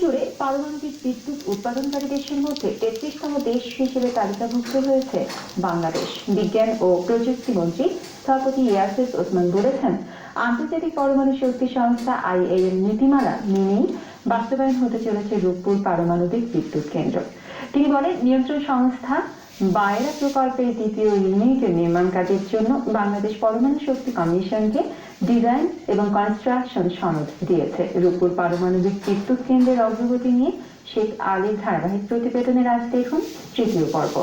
জুড়ে পারমাণবিক বিদ্যুৎ উৎপাদনকারী দেশের মধ্যে তেত্রিশতম দেশ হিসেবে তালিকাভুক্ত হয়েছে বাংলাদেশ। বিজ্ঞান ও প্রযুক্তি মন্ত্রী স্থপতি ইয়াসিস ওসমান বলেছেন, আন্তর্জাতিক পরমাণু শক্তি সংস্থা আইএএর নীতিমালা মেনেই বাস্তবায়ন হতে চলেছে রূপপুর পারমাণবিক বিদ্যুৎ কেন্দ্র। তিনি বলেন, নিয়ন্ত্রণ সংস্থা বায়রা প্রকল্পের দ্বিতীয় ইউনিটের নির্মাণ কাজের জন্য বাংলাদেশ পরমাণু শক্তি কমিশনকে ডিজাইন এবং কনস্ট্রাকশন সনদ দিয়েছে। রূপপুর পারমাণবিক বিদ্যুৎ কেন্দ্রের অগ্রগতি নিয়ে শেখ আলীর ধারাবাহিক প্রতিবেদনের আজ দেখুন তৃতীয় পর্ব।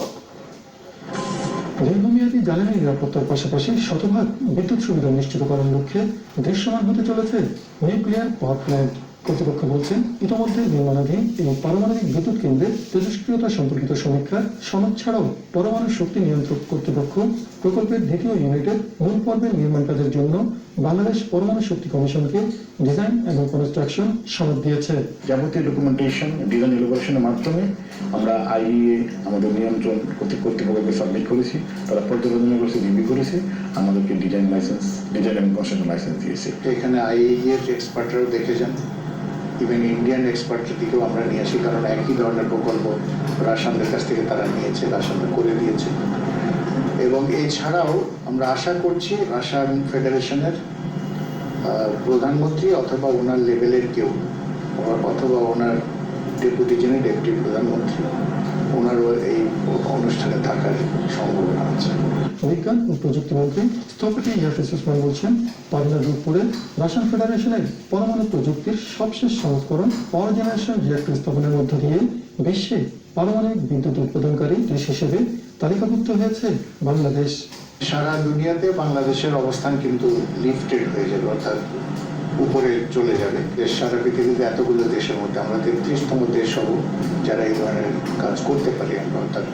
দীর্ঘমেয়াদী জ্বালানি নিরাপত্তার পাশাপাশি শতভাগ বিদ্যুৎ সুবিধা নিশ্চিত করার লক্ষ্যে দৃশ্যমান হতে চলেছে নিউক্লিয়ার পাওয়ার প্ল্যান্ট। কর্তৃপক্ষ বলছেন ইতোমধ্যে নির্মাণাধীন এই পারমাণবিক বিদ্যুৎ কেন্দ্রের তেজস্ক্রিয়তা সম্পর্কিত সমীক্ষার সনদ ছাড়াও পরমাণু শক্তি নিয়ন্ত্রক কর্তৃপক্ষ প্রকল্পের দ্বিতীয় ইউনিটের মূল পর্বের নির্মাণ কাজের জন্য বাংলাদেশ পরমাণু শক্তি কমিশনকে ডিজাইন এবং কনস্ট্রাকশন সনদ দিয়েছে। যাবতীয় ডকুমেন্টেশন ডিজাইন এলিভেশনের মাধ্যমে আমরা আইইএ আমাদের নিয়ন্ত্রণ কর্তৃ- কর্তৃপক্ষকে সাবমিট করেছি তারা পর্যালোচনা করেছে রিভিউ করেছে আমাদেরকে ডিজাইন লাইসেন্স ডিজাইন এবং কনস্ট্রাকশন লাইসেন্স দিয়েছে। এখানে আইএই এর এক্সপার্টরাও দেখে যান ইভেন ইন্ডিয়ান এক্সপার্টের দিকেও আমরা নিয়ে আসি, কারণ একই ধরনের প্রকল্প রাশানদের কাছ থেকে তারা নিয়েছে রাশানরা করে দিয়েছে। এবং এছাড়াও আমরা আশা করছি রাশিয়ান ফেডারেশনের প্রধানমন্ত্রী অথবা ওনার লেভেলের কেউ, অথবা ওনার ডেপুটি যিনি ডেপুটি প্রধানমন্ত্রী। ওনারও এই অনুষ্ঠানে থাকার সম্ভাবনা আছে। বিজ্ঞান ও প্রযুক্তি মন্ত্রী স্থপতি ইয়াফিস উসমান বলছেন পাবনা রূপপুরে রাশিয়ান ফেডারেশনের পরমাণু প্রযুক্তির সবশেষ সংস্করণ পাওয়ার জেনারেশন রিয়াক্টর স্থাপনের মধ্য দিয়ে বিশ্বে পারমাণবিক বিদ্যুৎ উৎপাদনকারী দেশ হিসেবে তালিকাভুক্ত হয়েছে বাংলাদেশ। সারা দুনিয়াতে বাংলাদেশের অবস্থান কিন্তু লিফটেড হয়ে যাবে অর্থাৎ উপরে চলে যাবে। যে সারা পৃথিবীতে এতগুলো দেশের মধ্যে, আমরা তেত্রিশতম দেশ হব যারা এই ধরনের কাজ করতে পারি, আমরা অর্থাৎ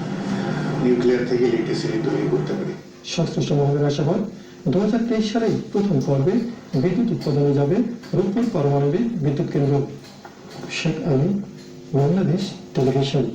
নিউক্লিয়ার থেকে ইলেকট্রিসিটি তৈরি করতে পারি। সংশ্লিষ্ট মহলের হয় দু হাজার তেইশ সালে প্রথম পর্বে বিদ্যুৎ উৎপাদনে যাবে রূপপুর পারমাণবিক বিদ্যুৎ কেন্দ্র, শেখ আলী, বাংলাদেশ টেলিভিশন।